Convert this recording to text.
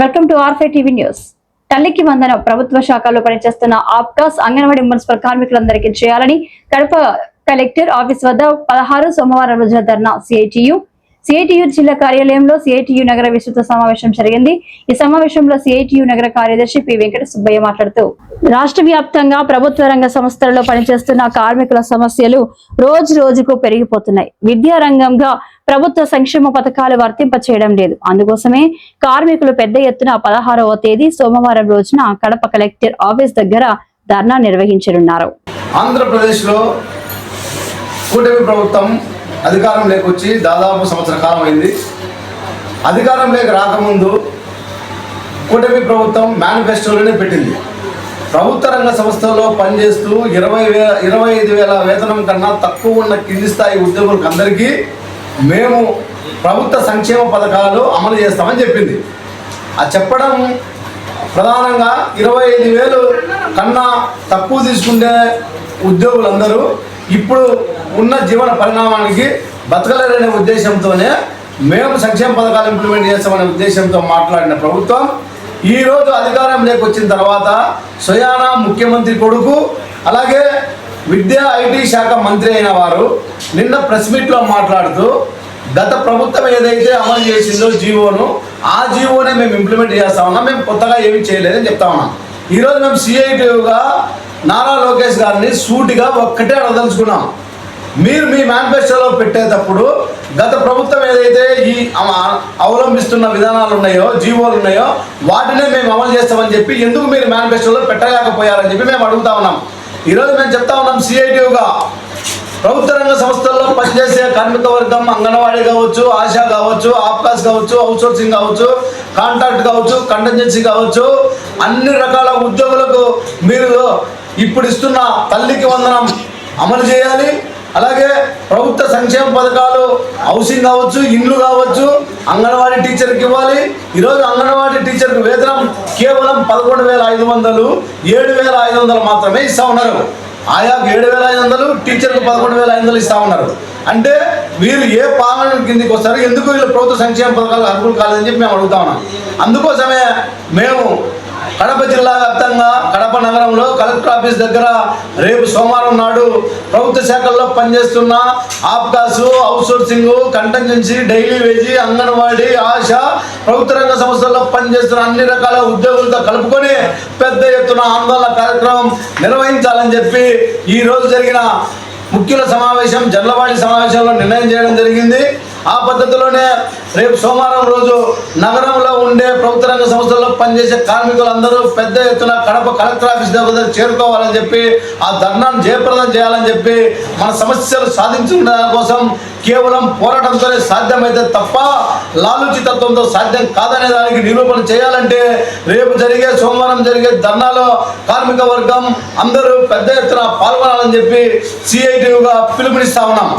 Welcome to ఆర్ఫై TV news. తల్లికి వందన ప్రభుత్వ శాఖలో పనిచేస్తున్న ఆప్కాస్ అంగన్వాడీ మున్సిపల్ కార్మికులందరికీ చేయాలని కడప కలెక్టర్ ఆఫీస్ వద్ద పదహారు సోమవారం రోజున ధర్నా సిఐటియు. సిఐటియు జిల్లా కార్యాలయంలో సిఐటియు నగర విస్తృత సమావేశం జరిగింది. ఈ సమావేశంలో సిఐటియు నగర కార్యదర్శి పి వెంకట సుబ్బయ్య మాట్లాడుతూ రాష్ట్ర వ్యాప్తంగా ప్రభుత్వ రంగ సంస్థలలో పనిచేస్తున్న కార్మికుల సమస్యలు రోజు రోజుకు పెరిగిపోతున్నాయి. విద్యారంగంగా ప్రభుత్వ సంక్షేమ పథకాలు వర్తింప చేయడం లేదు. అందుకోసమే కార్మికులు పెద్ద ఎత్తున పదహారవ తేదీ సోమవారం రోజున కడప కలెక్టర్ ఆఫీస్ దగ్గర ధర్నా నిర్వహించనున్నారు. ఆంధ్రప్రదేశ్లో కూటమి ప్రభుత్వం అధికారం లేకొచ్చి దాదాపు సంవత్సర కాలం అయింది. అధికారం లేక రాకముందు కూటమి ప్రభుత్వం మేనిఫెస్టోలోనే పెట్టింది. ప్రభుత్వ రంగ సంస్థలో పనిచేస్తూ ఇరవై వేల ఇరవై ఐదు వేల వేతనం కన్నా తక్కువ ఉన్న కింది స్థాయి ఉద్యోగులకు అందరికీ మేము ప్రభుత్వ సంక్షేమ పథకాలు అమలు చేస్తామని చెప్పింది. ఆ చెప్పడం ప్రధానంగా ఇరవై ఐదు వేలు కన్నా తక్కువ తీసుకునే ఉద్యోగులందరూ ఇప్పుడు ఉన్న జీవన పరిణామానికి బతకలేరనే ఉద్దేశంతోనే మేము సంక్షేమ పథకాలు ఇంప్లిమెంట్ చేస్తామనే ఉద్దేశంతో మాట్లాడిన ప్రభుత్వం ఈరోజు అధికారంలోకి వచ్చిన తర్వాత స్వయానా ముఖ్యమంత్రి కొడుకు అలాగే విద్యా ఐటీ శాఖ మంత్రి అయిన వారు నిన్న ప్రెస్ మీట్లో మాట్లాడుతూ గత ప్రభుత్వం ఏదైతే అమలు చేసిందో జీవోను ఆ జీవోనే మేము ఇంప్లిమెంట్ చేస్తా ఉన్నాం. మేము కొత్తగా ఏమి చేయలేదని చెప్తా ఉన్నాం. ఈరోజు మేము సిఐటీగా నారా లోకేష్ గారిని సూటిగా ఒక్కటే అడదలుచుకున్నాం మీరు మీ మేనిఫెస్టోలో పెట్టేటప్పుడు గత ప్రభుత్వం ఏదైతే ఈ అవలంబిస్తున్న విధానాలు ఉన్నాయో జీవోలు ఉన్నాయో వాటినే మేము అమలు చేస్తామని చెప్పి ఎందుకు మీరు మేనిఫెస్టోలో పెట్టలేకపోయారని చెప్పి మేము అడుగుతా ఉన్నాం. ఈరోజు మేము చెప్తా ఉన్నాం సిఐటిగా ప్రభుత్వ రంగ సంస్థల్లో పనిచేసే కార్మిక వర్గం అంగన్వాడీ కావచ్చు ఆశా కావచ్చు ఆప్కాస్ కావచ్చు అవుట్సోర్సింగ్ కావచ్చు కాంట్రాక్ట్ కావచ్చు కంటెన్సీ కావచ్చు అన్ని రకాల ఉద్యోగులకు మీరు ఇప్పుడు ఇస్తున్న తల్లికి వందనం అమలు చేయాలి. అలాగే ప్రభుత్వ సంక్షేమ పథకాలు హౌసింగ్ కావచ్చు ఇండ్లు కావచ్చు అంగన్వాడీ టీచర్కి ఇవ్వాలి. ఈరోజు అంగన్వాడీ టీచర్కి వేతనం కేవలం పదకొండు వేల ఐదు వందలు ఏడు వేల ఐదు వందలు మాత్రమే ఇస్తూ ఉన్నారు. ఆయాకు ఏడు వేల ఐదు వందలు టీచర్కి పదకొండు వేల ఐదు వందలు ఇస్తా ఉన్నారు. అంటే వీరు ఏ పాలన కిందికి వస్తారు? ఎందుకు వీళ్ళు ప్రభుత్వ సంక్షేమ పథకాలు అర్హులు కాలేదని చెప్పి మేము అడుగుతా ఉన్నాం. అందుకోసమే మేము కడప జిల్లా వ్యాప్తంగా కలెక్టర్ ఆఫీస్ దగ్గర రేపు సోమవారం నాడు ప్రభుత్వ శాఖల్లో పనిచేస్తున్న APCOS outsourcing contingency daily wage Anganwadi ASHA ప్రభుత్వ రంగ సంస్థల్లో పనిచేస్తున్న అన్ని రకాల ఉద్యోగులతో కలుపుకొని పెద్ద ఎత్తున ఆందోళన కార్యక్రమం నిర్వహించాలని చెప్పి ఈ రోజు జరిగిన ముఖ్యుల సమావేశం జల్లవాడి సమావేశంలో నిర్ణయం చేయడం జరిగింది. ఆ పద్ధతిలోనే రేపు సోమవారం రోజు నగరంలో ఉండే ప్రభుత్వ రంగ సంస్థల్లో పనిచేసే కార్మికులందరూ పెద్ద ఎత్తున కడప కలెక్టర్ ఆఫీస్ దగ్గర చేరుకోవాలని చెప్పి ఆ ధర్నాను జయప్రదం చేయాలని చెప్పి మన సమస్యలు సాధించుకునే కోసం కేవలం పోరాటంతోనే సాధ్యమైతే తప్ప లాలుచి తత్వంతో సాధ్యం కాదనే దానికి నిరూపణ చేయాలంటే రేపు జరిగే సోమవారం జరిగే ధర్నాలో కార్మిక వర్గం అందరూ పెద్ద ఎత్తున పాల్గొనాలని చెప్పి సిఐటియుగా పిలుపునిస్తా ఉన్నాం.